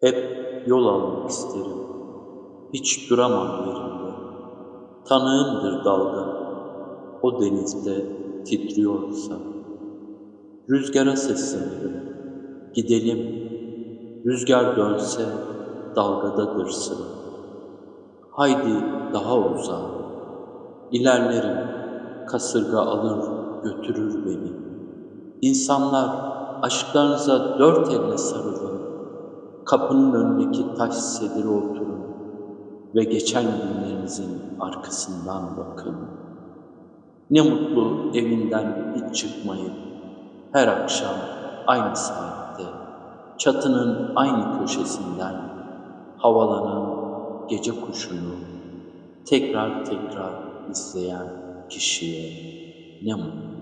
Hep yol almak isterim. Hiç duramam yerimde. Tanığımdır dalga. O denizde titriyorsa. Rüzgara seslenirim. Gidelim. Rüzgar dönse dalgadadır sıra. Haydi daha uzağa. İlerlerim. Kasırga alır götürür beni. İnsanlar aşklarınıza dört elle sarılın. Kapının önündeki taş sedire oturun ve geçen günlerinizin arkasından bakın. Ne mutlu evinden hiç çıkmayıp her akşam aynı saatte çatının aynı köşesinden havalanan gece kuşunu tekrar tekrar izleyen kişiye ne mutlu.